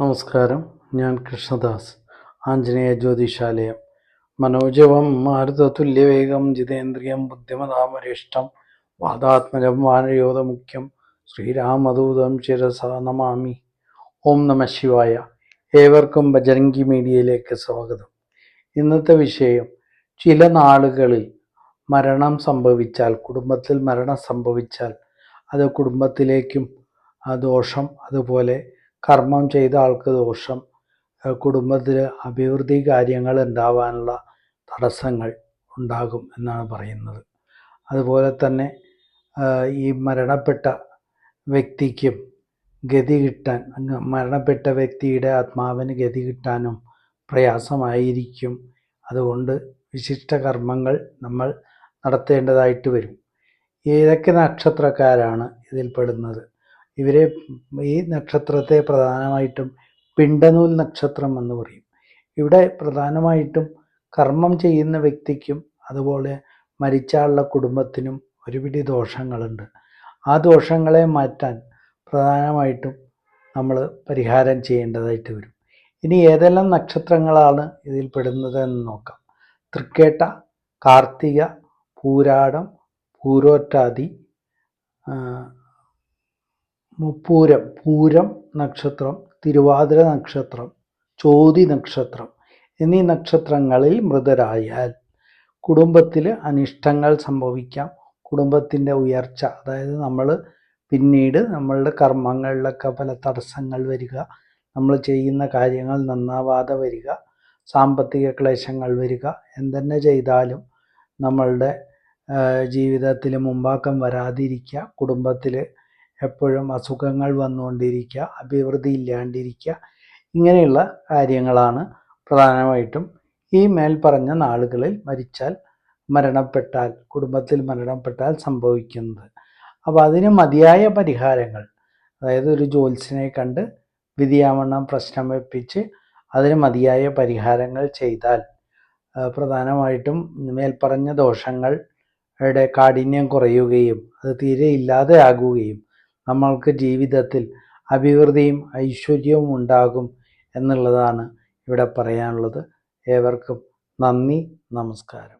നമസ്കാരം. ഞാൻ കൃഷ്ണദാസ് ആഞ്ജനേയ ജ്യോതിഷാലയം മനോജവം മാരുതതുല്യവേഗം ജിതേന്ദ്രിയം ബുദ്ധിമതാമരിഷ്ടം വാദാത്മജം വാനയോധമുഖ്യം ശ്രീരാമദൂതം ശിരസ നമാമി. ഓം നമ ശിവായ. ഏവർക്കും ബജരംഗി മീഡിയയിലേക്ക് സ്വാഗതം. ഇന്നത്തെ വിഷയം ചില നാളുകളിൽ മരണം സംഭവിച്ചാൽ കുടുംബത്തിൽ മരണം സംഭവിച്ചാൽ അത് കുടുംബത്തിലേക്കും ആ ദോഷം അതുപോലെ കർമ്മം ചെയ്ത ആൾക്ക് ദോഷം. കുടുംബത്തിൽ അഭിവൃദ്ധി കാര്യങ്ങൾ ഉണ്ടാവാനുള്ള തടസ്സങ്ങൾ ഉണ്ടാകും എന്നാണ് പറയുന്നത്. അതുപോലെ തന്നെ ഈ മരണപ്പെട്ട വ്യക്തിക്കും ഗതി കിട്ടാൻ മരണപ്പെട്ട വ്യക്തിയുടെ ആത്മാവിന് ഗതി കിട്ടാനും പ്രയാസമായിരിക്കും. അതുകൊണ്ട് വിശിഷ്ട കർമ്മങ്ങൾ നമ്മൾ നടത്തേണ്ടതായിട്ട് വരും. ഏതൊക്കെ നക്ഷത്രക്കാരാണ് ഇതിൽപ്പെടുന്നത്? ഇവരെ ഈ നക്ഷത്രത്തെ പ്രധാനമായിട്ടും പിണ്ടനൂൽ നക്ഷത്രം എന്ന് പറയും. ഇവിടെ പ്രധാനമായിട്ടും കർമ്മം ചെയ്യുന്ന വ്യക്തിക്കും അതുപോലെ മരിച്ച ആളുടെ കുടുംബത്തിനും ഒരുപിടി ദോഷങ്ങളുണ്ട്. ആ ദോഷങ്ങളെ മാറ്റാൻ പ്രധാനമായിട്ടും നമ്മൾ പരിഹാരം ചെയ്യേണ്ടതായിട്ട് വരും. ഇനി ഏതെല്ലാം നക്ഷത്രങ്ങളാണ് ഇതിൽ പെടുന്നത് എന്ന് നോക്കാം. തൃക്കേട്ട കാർത്തിക പൂരാടം പൂരോറ്റാതി മുപ്പൂരം പൂരം നക്ഷത്രം തിരുവാതിര നക്ഷത്രം ചോതി നക്ഷത്രം എന്നീ നക്ഷത്രങ്ങളിൽ മൃതരായാൽ കുടുംബത്തിൽ അനിഷ്ടങ്ങൾ സംഭവിക്കാം. കുടുംബത്തിന്റെ ഉയർച്ച അതായത് നമ്മൾ പിന്നീട് നമ്മളുടെ കർമ്മങ്ങളിലൊക്കെ പല തടസ്സങ്ങൾ വരിക നമ്മൾ ചെയ്യുന്ന കാര്യങ്ങൾ നന്നാവാതെ വരിക സാമ്പത്തിക ക്ലേശങ്ങൾ വരിക എന്തെന്നെ ചെയ്താലും നമ്മളുടെ ജീവിതത്തിൽ മുമ്പാക്കം വരാതിരിക്കുക കുടുംബത്തിൽ എപ്പോഴും അസുഖങ്ങൾ വന്നുകൊണ്ടിരിക്കുക അഭിവൃദ്ധി ഇല്ലാണ്ടിരിക്കുക ഇങ്ങനെയുള്ള കാര്യങ്ങളാണ് പ്രധാനമായിട്ടും ഈ മേൽപ്പറഞ്ഞ നാളുകളിൽ മരിച്ചാൽ മരണപ്പെട്ടാൽ കുടുംബത്തിൽ മരണപ്പെട്ടാൽ സംഭവിക്കുന്നത്. അപ്പോൾ അതിന് മതിയായ പരിഹാരങ്ങൾ അതായത് ഒരു ജ്യോത്സ്യനെ കണ്ട് വിധിയാവണ്ണം പ്രശ്നം വെപ്പിച്ച് അതിന് മതിയായ പരിഹാരങ്ങൾ ചെയ്താൽ പ്രധാനമായിട്ടും മേൽപ്പറഞ്ഞ ദോഷങ്ങളുടെ കാഠിന്യം കുറയുകയും അത് തീരെ ഇല്ലാതെ ഇല്ലാതെയാകുകയും നമ്മൾക്ക് ജീവിതത്തിൽ അഭിവൃദ്ധിയും ഐശ്വര്യവും ഉണ്ടാകും എന്നുള്ളതാണ് ഇവിടെ പറയാനുള്ളത്. ഏവർക്കും നന്ദി നമസ്കാരം.